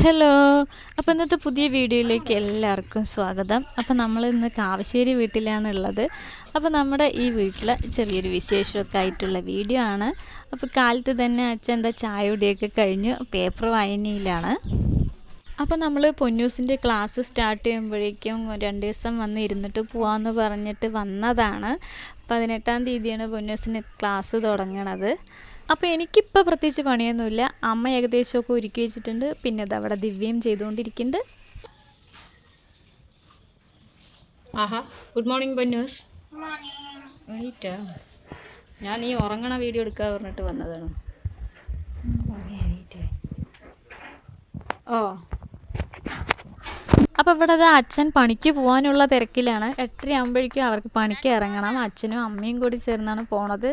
Hello. അപ്പോൾ ഇന്നത്തെ പുതിയ വീഡിയോയിലേക്ക് എല്ലാവർക്കും സ്വാഗതം. അപ്പോൾ നമ്മൾ ഇന്ന് കാവശ്ശേരി വീട്ടിലാണ് ഉള്ളത്. അപ്പോൾ നമ്മുടെ ഈ വീട്ടിൽ ചെറിയൊരു വിശേഷമൊക്കെ ആയിട്ടുള്ള വീഡിയോ ആണ്. അപ്പോൾ കാലത്ത് തന്നെ അച്ഛൻ എന്താ ചായ കുടിയൊക്കെ കഴിഞ്ഞു. പേപ്പർ വായനയിലാണ്. അപ്പോൾ നമ്മൾ പൊന്നൂസിന്റെ ക്ലാസ് സ്റ്റാർട്ട് ചെയ്യുമ്പോഴേക്കും രണ്ട് ദിവസം വന്ന് ഇരുന്നിട്ട് പോകാമെന്ന് പറഞ്ഞിട്ട് വന്നതാണ്. പതിനെട്ടാം തീയതിയാണ് പൊന്നൂസിന് ക്ലാസ് തുടങ്ങണത്. അപ്പോൾ എനിക്കിപ്പോൾ പ്രത്യേകിച്ച് പണിയൊന്നുമില്ല. അമ്മ ഏകദേശമൊക്കെ ഒരുക്കി വെച്ചിട്ടുണ്ട്. പിന്നെ അത് അവിടെ ദിവ്യം ചെയ്തുകൊണ്ടിരിക്കുന്നുണ്ട്. ആഹാ ഗുഡ് മോർണിംഗ് ബന്നൂസ്. എണീറ്റാ ഞാൻ ഈ ഉറങ്ങണ വീഡിയോ എടുക്കാൻ പറഞ്ഞിട്ട് വന്നതാണ്. ഓ. അപ്പോൾ ഇവിടെ അത് അച്ഛൻ പണിക്ക് പോകാനുള്ള തിരക്കിലാണ്. എട്ടര ആകുമ്പോഴേക്കും അവർക്ക് പണിക്ക് ഇറങ്ങണം. അച്ഛനും അമ്മയും കൂടി ചേർന്നാണ് പോണത്.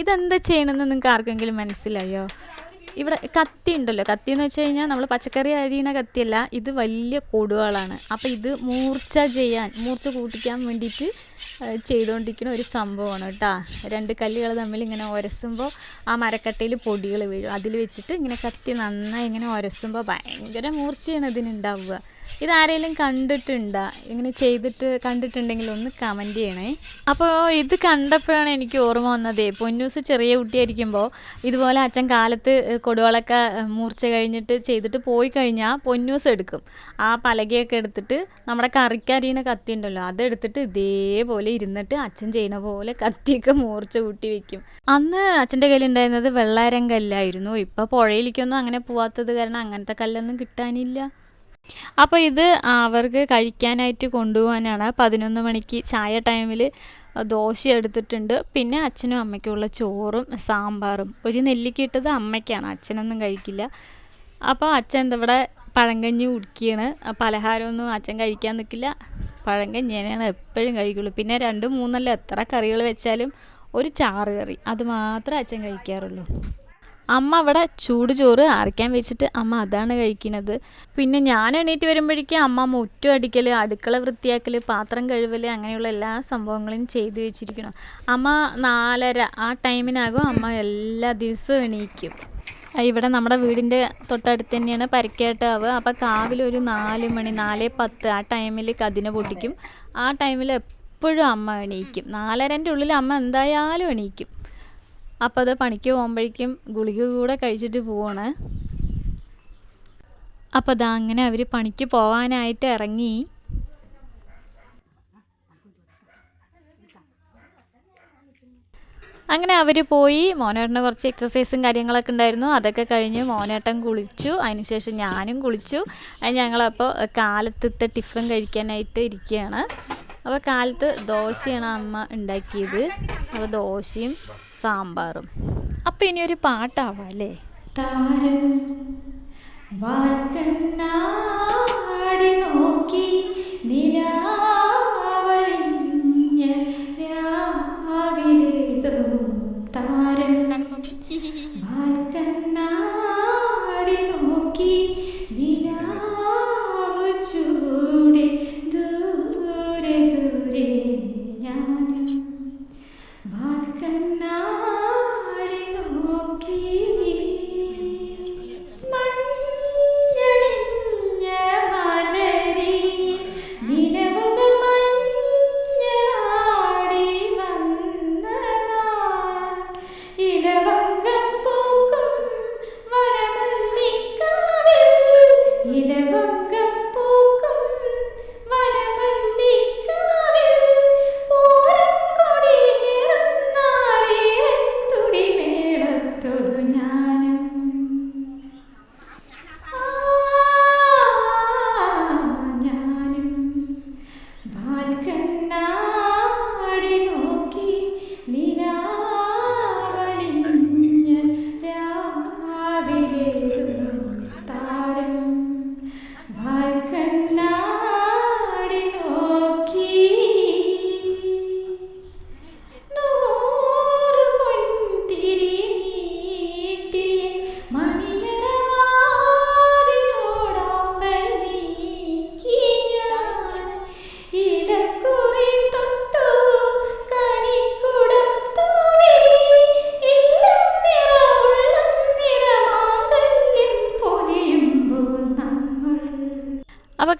ഇതെന്താ ചെയ്യണമെന്ന് നിങ്ങൾക്ക് ആർക്കെങ്കിലും മനസ്സിലായോ? ഇവിടെ കത്തി ഉണ്ടല്ലോ. കത്തി എന്ന് വെച്ച് കഴിഞ്ഞാൽ നമ്മൾ പച്ചക്കറി അരിയണ കത്തിയല്ല ഇത് വലിയ കൊടുവാളാണ്. അപ്പോൾ ഇത് മൂർച്ച ചെയ്യാൻ മൂർച്ച കൂട്ടിക്കാൻ വേണ്ടിയിട്ട് ചെയ്തുകൊണ്ടിരിക്കുന്ന ഒരു സംഭവമാണ് കേട്ടോ. രണ്ട് കല്ലുകൾ തമ്മിൽ ഇങ്ങനെ ഒരസുമ്പോൾ ആ മരക്കട്ടയിൽ പൊടികൾ വീഴും. അതിൽ വെച്ചിട്ട് ഇങ്ങനെ കത്തി നന്നായി ഇങ്ങനെ ഒരസുമ്പോൾ ഭയങ്കര മൂർച്ചയാണ് ഇതിനുണ്ടാവുക ഇതാരെങ്കിലും കണ്ടിട്ടുണ്ടോ? ഇങ്ങനെ ചെയ്തിട്ട് കണ്ടിട്ടുണ്ടെങ്കിൽ ഒന്ന് കമന്റ് ചെയ്യണേ. അപ്പോൾ ഇത് കണ്ടപ്പോഴാണ് എനിക്ക് ഓർമ്മ വന്നത്. പൊന്നൂസ് ചെറിയ കുട്ടിയായിരിക്കുമ്പോൾ ഇതുപോലെ അച്ഛൻ കാലത്ത് കൊടുവളൊക്കെ മൂർച്ച കഴിഞ്ഞിട്ട് ചെയ്തിട്ട് പോയി കഴിഞ്ഞാൽ പൊന്നൂസ് എടുക്കും. ആ പലകയൊക്കെ എടുത്തിട്ട് നമ്മുടെ കറിക്കരിയണ കത്തി ഉണ്ടല്ലോ അതെടുത്തിട്ട് ഇതേപോലെ ഇരുന്നിട്ട് അച്ഛൻ ചെയ്യുന്ന പോലെ കത്തിയൊക്കെ മൂർച്ച കൂട്ടി വെക്കും. അന്ന് അച്ഛന്റെ കയ്യിലുണ്ടായിരുന്നത് വെള്ളാരം കല്ലായിരുന്നു. ഇപ്പോൾ പുഴയിലേക്കൊന്നും അങ്ങനെ പോവാത്തത് കാരണം അങ്ങനത്തെ കല്ലൊന്നും കിട്ടാനില്ല. അപ്പോൾ ഇത് അവർക്ക് കഴിക്കാനായിട്ട് കൊണ്ടുപോകാനാണ്. പതിനൊന്ന് മണിക്ക് ചായ ടൈമിൽ ദോശ എടുത്തിട്ടുണ്ട്. പിന്നെ അച്ഛനും അമ്മയ്ക്കുള്ള ചോറും സാമ്പാറും. ഒരു നെല്ലിക്കിട്ടത് അമ്മയ്ക്കാണ്. അച്ഛനൊന്നും കഴിക്കില്ല. അപ്പോൾ അച്ഛൻ ഇവിടെ പഴങ്കഞ്ഞി കുടിക്കുകയാണ് പലഹാരമൊന്നും അച്ഛൻ കഴിക്കാൻ നിൽക്കില്ല പഴങ്കഞ്ഞിയാണ് എപ്പോഴും കഴിക്കുള്ളൂ. പിന്നെ രണ്ടും മൂന്നല്ല എത്ര കറികൾ വെച്ചാലും ഒരു ചാറ് കറി. അത് മാത്രമേ അച്ഛൻ കഴിക്കാറുള്ളൂ. അമ്മ അവിടെ ചൂട് ചോറ് അരയ്ക്കാൻ വെച്ചിട്ട് അമ്മ അതാണ് കഴിക്കുന്നത് പിന്നെ ഞാൻ എണീറ്റ് വരുമ്പോഴേക്കും അമ്മ മുറ്റം അടിക്കൽ അടുക്കള വൃത്തിയാക്കൽ പാത്രം കഴുകൽ അങ്ങനെയുള്ള എല്ലാ സംഭവങ്ങളും ചെയ്തു വെച്ചിരിക്കണം അമ്മ നാലര ആ ടൈമിനാകും അമ്മ എല്ലാ ദിവസവും എണീക്കും. ഇവിടെ നമ്മുടെ വീടിന്റെ തൊട്ടടുത്ത് തന്നെയാണ് പരിക്കേട്ടാവ്. അപ്പോൾ കാവിൽ ഒരു നാല് മണി നാല് പത്ത് ആ ടൈമിൽ കതിന പൊട്ടിക്കും. ആ ടൈമിൽ എപ്പോഴും അമ്മ എണീക്കും. നാലരന്റെ ഉള്ളിൽ അമ്മ എന്തായാലും എണീക്കും. അപ്പോൾ അത് പണിക്ക് പോകുമ്പോഴേക്കും ഗുളിക കൂടെ കഴിച്ചിട്ട് പോവാണ്. അപ്പോൾ അതാ അങ്ങനെ അവർ പണിക്ക് പോവാനായിട്ട് ഇറങ്ങി. അങ്ങനെ അവർ പോയി. മോനേട്ടന് കുറച്ച് എക്സസൈസും കാര്യങ്ങളൊക്കെ ഉണ്ടായിരുന്നു. അതൊക്കെ കഴിഞ്ഞ് മോനേട്ടൻ കുളിച്ചു. അതിനുശേഷം ഞാനും കുളിച്ചു. ഞങ്ങളപ്പോൾ കാലത്തത്തെ ടിഫിൻ കഴിക്കാനായിട്ട് ഇരിക്കുകയാണ്. അപ്പോൾ കാലത്ത് ദോശയാണ് അമ്മ ഉണ്ടാക്കിയത്. അപ്പോൾ ദോശയും സാമ്പാറും. അപ്പോൾ ഇനി ഒരു പാട്ടാവാം അല്ലേ? താരം വാൽക്കണ്ണാടി നോക്കി നിലാവലിഞ്ഞ താരം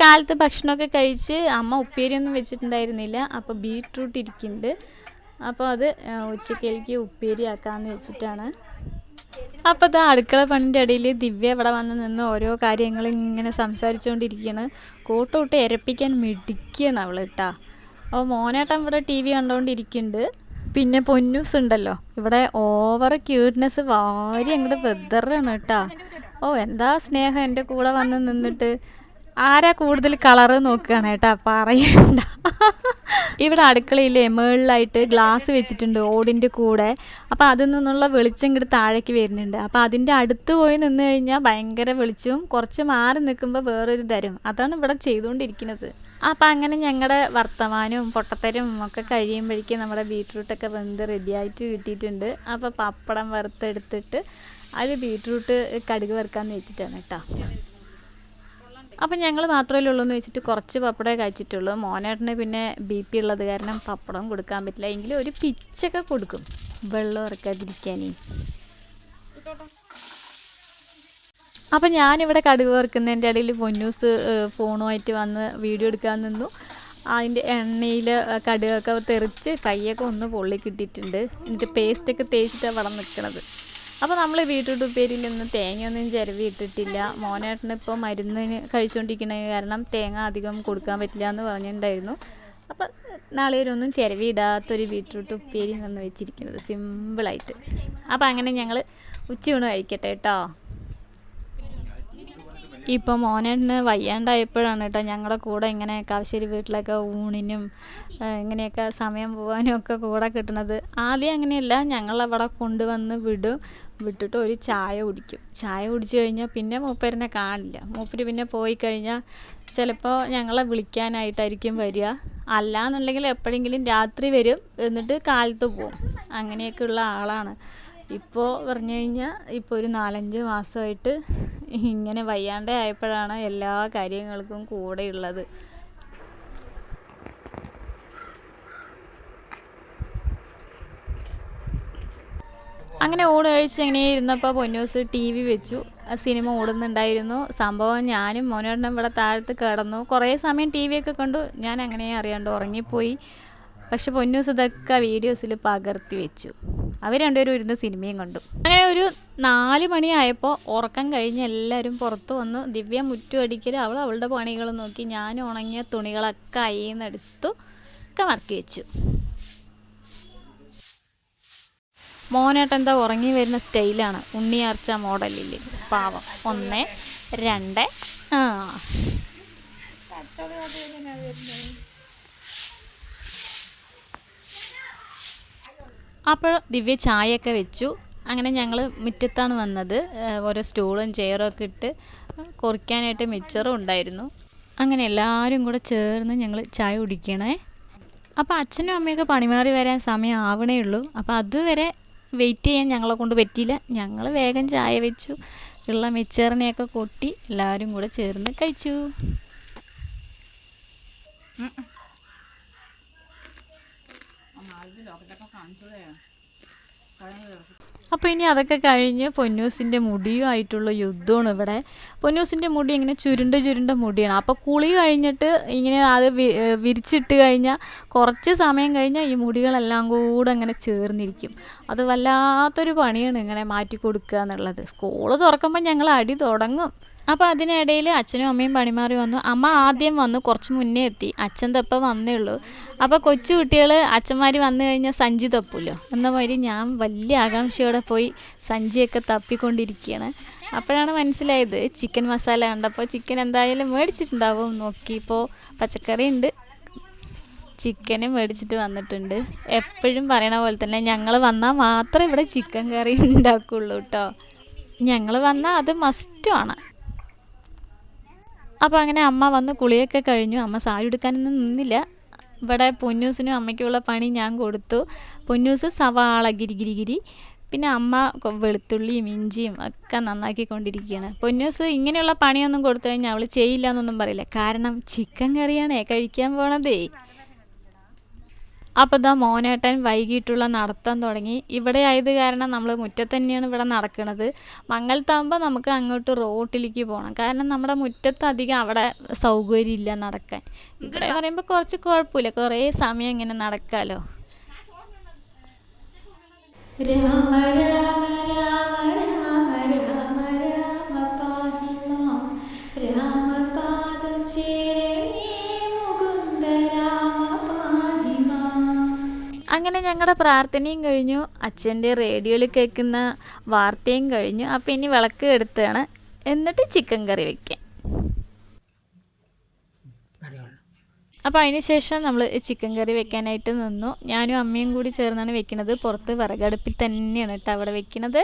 കാലത്ത് ഭക്ഷണമൊക്കെ കഴിച്ച് അമ്മ ഉപ്പേരിയൊന്നും വെച്ചിട്ടുണ്ടായിരുന്നില്ല. അപ്പോൾ ബീട്രൂട്ട് ഇരിക്കുന്നുണ്ട്. അപ്പോൾ അത് ആ, ഉച്ചക്കേക്ക് ഉപ്പേരി ആക്കാമെന്ന് വെച്ചിട്ടാണ്. അപ്പോൾ അത് അടുക്കള പണിന്റെ ഇടയിൽ ദിവ്യ ഇവിടെ വന്ന് നിന്ന് ഓരോ കാര്യങ്ങൾ ഇങ്ങനെ സംസാരിച്ചുകൊണ്ടിരിക്കുകയാണ് കോട്ടോട്ട് ഇരപ്പിക്കാൻ മിടിക്കുകയാണ് അവൾ കേട്ടാ അപ്പോൾ മോനേട്ടൻ ഇവിടെ ടി വി കണ്ടുകൊണ്ടിരിക്കുന്നുണ്ട് പിന്നെ പൊന്നൂസ് ഉണ്ടല്ലോ. ഇവിടെ ഓവർ ക്യൂട്ട്നെസ് വാരി അങ്ങോട്ട് വെതറാണ് കേട്ടാ ഓ എന്താ സ്നേഹം? എന്റെ കൂടെ വന്ന് നിന്നിട്ട് ആരാ കൂടുതൽ കളറ് നോക്കുകയാണ് കേട്ടാ പറയണ്ട. ഇവിടെ അടുക്കളയിലെ മേളിലായിട്ട് ഗ്ലാസ് വെച്ചിട്ടുണ്ട് ഓടിന്റെ കൂടെ. അപ്പോൾ അതിൽ നിന്നുള്ള വെളിച്ചം ഇങ്ങോട്ട് താഴേക്ക് വരുന്നുണ്ട്. അപ്പോൾ അതിന്റെ അടുത്ത് പോയി നിന്ന് കഴിഞ്ഞാൽ ഭയങ്കര വെളിച്ചവും കുറച്ച് മാറി നിൽക്കുമ്പോൾ വേറൊരു തരും അതാണ് ഇവിടെ ചെയ്തുകൊണ്ടിരിക്കുന്നത്. അപ്പോൾ അങ്ങനെ ഞങ്ങളുടെ വർത്തമാനവും പൊട്ടത്തരും ഒക്കെ കഴിയുമ്പോഴേക്കും നമ്മുടെ ബീട്രൂട്ടൊക്കെ വെന്ത് റെഡിയായിട്ട് കിട്ടിയിട്ടുണ്ട്. അപ്പോൾ പപ്പടം വറുത്തെടുത്തിട്ട് അതിൽ ബീട്രൂട്ട് കടുക് വറുക്കാമെന്ന് വെച്ചിട്ടാണ് കേട്ടോ. അപ്പം ഞങ്ങൾ മാത്രമല്ലേ ഉള്ളൂ എന്ന് വെച്ചിട്ട് കുറച്ച് പപ്പടമേ കഴിച്ചിട്ടുള്ളൂ. മോനേട്ടന് പിന്നെ ബി പി ഉള്ളത് കാരണം പപ്പടം കൊടുക്കാൻ പറ്റില്ല. എങ്കിലും ഒരു പിച്ചൊക്കെ കൊടുക്കും. വെള്ളം ഇറക്കാതിരിക്കാനേ അപ്പം ഞാനിവിടെ കടുക് വറുക്കുന്നതിന്റെ ഇടയിൽ പൊന്നൂസ് ഫോണുമായിട്ട് വന്ന് വീഡിയോ എടുക്കാൻ നിന്നു. അതിന്റെ എണ്ണയിൽ കടുകൊക്കെ തെറിച്ച് കൈയൊക്കെ ഒന്ന് പൊള്ളി കിട്ടിയിട്ടുണ്ട് എന്നിട്ട് പേസ്റ്റൊക്കെ തേച്ചിട്ടാണ് വളം നിൽക്കണത് അപ്പോൾ നമ്മൾ ബീട്രൂട്ട് ഉപ്പേരിയിൽ നിന്ന് തേങ്ങയൊന്നും ചിരവി ഇട്ടിട്ടില്ല. മോനേട്ടന് ഇപ്പോൾ മരുന്നിന് കഴിച്ചുകൊണ്ടിരിക്കണ കാരണം തേങ്ങ അധികം കൊടുക്കാൻ പറ്റില്ല എന്ന് പറഞ്ഞിട്ടുണ്ടായിരുന്നു അപ്പം ഒന്നും ചിരവി ഇടാത്തൊരു ബീട്രൂട്ട് ഉപ്പേരി നിന്ന് വെച്ചിരിക്കുന്നത് സിമ്പിളായിട്ട്. അപ്പോൾ അങ്ങനെ ഞങ്ങൾ ഉച്ചയൂണ് കഴിക്കട്ടെ കേട്ടോ ഇപ്പോൾ മോനേട്ടന് വയ്യാണ്ടായപ്പോഴാണ് കേട്ടോ ഞങ്ങളുടെ കൂടെ ഇങ്ങനെ കാവശ്ശേരി വീട്ടിലൊക്കെ ഊണിനും ഇങ്ങനെയൊക്കെ സമയം പോകാനും ഒക്കെ കൂടെ കിട്ടുന്നത്. ആദ്യം അങ്ങനെയല്ല ഞങ്ങളവിടെ കൊണ്ടുവന്ന് വിടും. വിട്ടിട്ട് ഒരു ചായ കുടിക്കും. ചായ കുടിച്ചു കഴിഞ്ഞാൽ പിന്നെ മൂപ്പരനെ കാണില്ല. മൂപ്പര് പിന്നെ പോയി കഴിഞ്ഞാൽ ചിലപ്പോൾ ഞങ്ങളെ വിളിക്കാനായിട്ടായിരിക്കും വരിക. അല്ലാന്നുണ്ടെങ്കിൽ എപ്പോഴെങ്കിലും രാത്രി വരും എന്നിട്ട് കാലത്ത് പോകും അങ്ങനെയൊക്കെയുള്ള ആളാണ്. ഇപ്പോൾ പറഞ്ഞു കഴിഞ്ഞാൽ ഇപ്പോൾ ഒരു നാലഞ്ച് മാസമായിട്ട് ഇങ്ങനെ വയ്യാണ്ടേ ആയപ്പോഴാണ് എല്ലാ കാര്യങ്ങൾക്കും കൂടെയുള്ളത്. അങ്ങനെ ഊണ് കഴിച്ച് ഇങ്ങനെ ഇരുന്നപ്പോൾ പൊന്നൂസ് ടി വി വെച്ചു. ആ സിനിമ ഓടുന്നുണ്ടായിരുന്നു. സംഭവം ഞാനും മോനോടനും ഇവിടെ താഴത്ത് കിടന്നു. കുറേ സമയം ടി വി ഒക്കെ കണ്ടു. ഞാൻ അങ്ങനെ അറിയാണ്ട് ഉറങ്ങിപ്പോയി. പക്ഷെ പൊന്നൂസ് ഇതൊക്കെ വീഡിയോസിൽ പകർത്തി വെച്ചു. അവർ രണ്ടുപേരും ഇരുന്ന് സിനിമയും കണ്ടു. അങ്ങനെ ഒരു നാല് മണിയായപ്പോൾ ഉറക്കം കഴിഞ്ഞ് എല്ലാവരും പുറത്ത് വന്നു. ദിവ്യ മുറ്റം അടിക്കൽ അവൾ അവളുടെ പണികൾ നോക്കി. ഞാൻ ഉണങ്ങിയ തുണികളൊക്കെ അയ്യെന്നെടുത്തു ഒക്കെ മടക്കി വെച്ചു. മോനേട്ടൻ എന്താ ഉറങ്ങി വരുന്ന സ്റ്റൈലാണ്. ഉണ്ണിയാർച്ച മോഡലിൽ പാവം. ഒന്ന് രണ്ട് ആ. അപ്പോൾ ദിവ്യ ചായയൊക്കെ വെച്ചു. അങ്ങനെ ഞങ്ങൾ മുറ്റത്താണ് വന്നത്. ഓരോ സ്റ്റൂളും ചെയറും ഒക്കെ ഇട്ട് കുറിക്കാനായിട്ട് മിച്ചറും ഉണ്ടായിരുന്നു. അങ്ങനെ എല്ലാവരും കൂടെ ചേർന്ന് ഞങ്ങൾ ചായ കുടിക്കണേ. അപ്പോൾ അച്ഛനും അമ്മയൊക്കെ പണിമാറി വരാൻ സമയം ആവണേ ഉള്ളൂ. അപ്പോൾ അതുവരെ വെയിറ്റ് ചെയ്യാൻ ഞങ്ങളെ കൊണ്ട് പറ്റിയില്ല. ഞങ്ങൾ വേഗം ചായ വെച്ചു. ഉള്ള മിച്ചറിനെയൊക്കെ കൊട്ടി എല്ലാവരും കൂടെ ചേർന്ന് കഴിച്ചു. അപ്പോൾ ഇനി അതൊക്കെ കഴിഞ്ഞ് പൊന്നൂസിന്റെ മുടിയുമായിട്ടുള്ള യുദ്ധമാണ് ഇവിടെ. പൊന്നൂസിന്റെ മുടി ഇങ്ങനെ ചുരുണ്ട ചുരുണ്ട മുടിയാണ്. അപ്പോൾ കുളി കഴിഞ്ഞിട്ട് ഇങ്ങനെ അത് വിരിച്ചിട്ട് കഴിഞ്ഞാൽ കുറച്ച് സമയം കഴിഞ്ഞാൽ ഈ മുടികളെല്ലാം കൂടെ അങ്ങനെ ചേർന്നിരിക്കും. അത് വല്ലാത്തൊരു പണിയാണ് ഇങ്ങനെ മാറ്റി കൊടുക്കുക എന്നുള്ളത്. സ്കൂൾ തുറക്കുമ്പോൾ ഞങ്ങൾ അടി തുടങ്ങും. അപ്പോൾ അതിനിടയിൽ അച്ഛനും അമ്മയും പണിമാറി വന്നു. അമ്മ ആദ്യം വന്നു കുറച്ച് മുന്നേ എത്തി. അച്ഛൻ തപ്പം വന്നേ ഉള്ളൂ. അപ്പോൾ കൊച്ചു കുട്ടികൾ അച്ഛന്മാർ വന്നു കഴിഞ്ഞാൽ സഞ്ചി തപ്പുമല്ലോ എന്ന മാതിരി ഞാൻ വലിയ ആകാംക്ഷയോടെ പോയി സഞ്ചിയൊക്കെ തപ്പിക്കൊണ്ടിരിക്കുകയാണ് അപ്പോഴാണ് മനസ്സിലായത് ചിക്കൻ മസാല കണ്ടപ്പോൾ ചിക്കൻ എന്തായാലും മേടിച്ചിട്ടുണ്ടാവും. നോക്കിയപ്പോൾ പച്ചക്കറി ഉണ്ട്. ചിക്കനും മേടിച്ചിട്ട് വന്നിട്ടുണ്ട്. എപ്പോഴും പറയണ പോലെ തന്നെ ഞങ്ങൾ വന്നാൽ മാത്രമേ ഇവിടെ ചിക്കൻ കറി ഉണ്ടാക്കുള്ളൂ കേട്ടോ ഞങ്ങൾ വന്നാൽ അത് മസ്റ്റുമാണ് അപ്പോൾ അങ്ങനെ അമ്മ വന്ന് കുളിയൊക്കെ കഴിഞ്ഞു. അമ്മ സാരി എടുക്കാനൊന്നും നിന്നില്ല. ഇവിടെ പൊന്നൂസിനും അമ്മയ്ക്കുള്ള പണി ഞാൻ കൊടുത്തു. പൊന്നൂസ് സവാള ഗിരി ഗിരി ഗിരി പിന്നെ അമ്മ വെളുത്തുള്ളിയും ഇഞ്ചിയും ഒക്കെ നന്നാക്കിക്കൊണ്ടിരിക്കുകയാണ്. പൊന്നൂസ് ഇങ്ങനെയുള്ള പണിയൊന്നും കൊടുത്തു കഴിഞ്ഞാൽ അവൾ ചെയ്യില്ല എന്നൊന്നും പറയില്ല. കാരണം ചിക്കൻ കറിയാണേ കഴിക്കാൻ പോണതേ. അപ്പോൾ ഇതാ മോനേട്ടൻ വൈകിട്ടുള്ള നടത്തം തുടങ്ങി. ഇവിടെ ആയത് കാരണം നമ്മൾ മുറ്റത്ത് തന്നെയാണ് ഇവിടെ നടക്കുന്നത് മംഗലത്താകുമ്പോൾ നമുക്ക് അങ്ങോട്ട് റോട്ടിലേക്ക് പോകണം കാരണം നമ്മുടെ മുറ്റത്ത് അധികം അവിടെ സൗകര്യമില്ല നടക്കാൻ. ഇവിടെ പറയുമ്പോൾ കുറച്ച് കുഴപ്പമില്ല. കുറേ സമയം ഇങ്ങനെ നടക്കാമല്ലോ രാമ രാമ രാമ രാമ അങ്ങനെ ഞങ്ങളുടെ പ്രാർത്ഥനയും കഴിഞ്ഞു. അച്ഛന്റെ റേഡിയോയിൽ കേൾക്കുന്ന വാർത്തയും കഴിഞ്ഞു. അപ്പോൾ ഇനി വിളക്ക് എടുത്താണ്. എന്നിട്ട് ചിക്കൻ കറി വയ്ക്കാം അപ്പോൾ അതിന് ശേഷം നമ്മൾ ചിക്കൻ കറി വെക്കാനായിട്ട് നിന്നു. ഞാനും അമ്മയും കൂടി ചേർന്നാണ് വെക്കുന്നത് പുറത്ത് വിറകടുപ്പിൽ തന്നെയാണ് കേട്ടോ അവിടെ വെക്കുന്നത്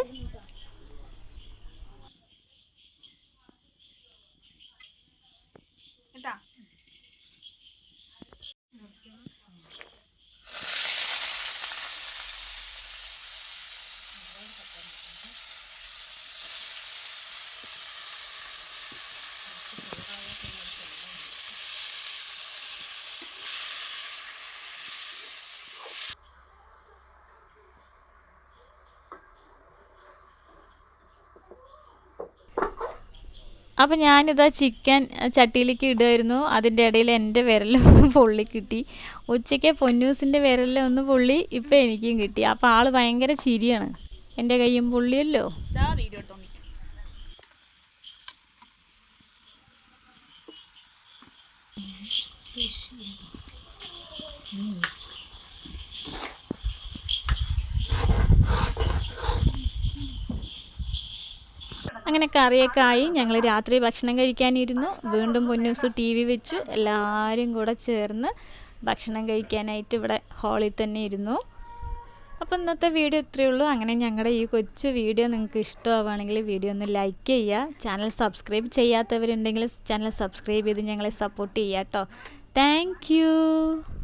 അപ്പോൾ ഞാനിതാ ചിക്കൻ ചട്ടിയിലേക്ക് ഇടുമായിരുന്നു അതിന്റെ ഇടയിൽ എന്റെ വിരലൊന്ന് പൊള്ളി കിട്ടി. ഉച്ചയ്ക്ക് പൊന്നൂസിന്റെ വിരലൊന്ന് പൊള്ളി ഇപ്പം എനിക്കും കിട്ടി. അപ്പോൾ ആൾ ഭയങ്കര ചിരിയാണ്. എന്റെ കയ്യും പൊള്ളിയല്ലോ? അങ്ങനെ കറിയൊക്കെ ആയി ഞങ്ങൾ രാത്രി ഭക്ഷണം കഴിക്കാനിരുന്നു. വീണ്ടും പൊന്നൂസ് ടി വി വെച്ചു. എല്ലാവരും കൂടെ ചേർന്ന് ഭക്ഷണം കഴിക്കാനായിട്ട് ഇവിടെ ഹാളിൽ തന്നെ ഇരുന്നു. അപ്പോൾ ഇന്നത്തെ വീഡിയോ ഇത്രയേ ഉള്ളൂ. അങ്ങനെ ഞങ്ങളുടെ ഈ കൊച്ചു വീഡിയോ നിങ്ങൾക്ക് ഇഷ്ടമാവുകയാണെങ്കിൽ വീഡിയോ ഒന്ന് ലൈക്ക് ചെയ്യുക. ചാനൽ സബ്സ്ക്രൈബ് ചെയ്യാത്തവരുണ്ടെങ്കിൽ ചാനൽ സബ്സ്ക്രൈബ് ചെയ്ത് ഞങ്ങളെ സപ്പോർട്ട് ചെയ്യുക കേട്ടോ. താങ്ക്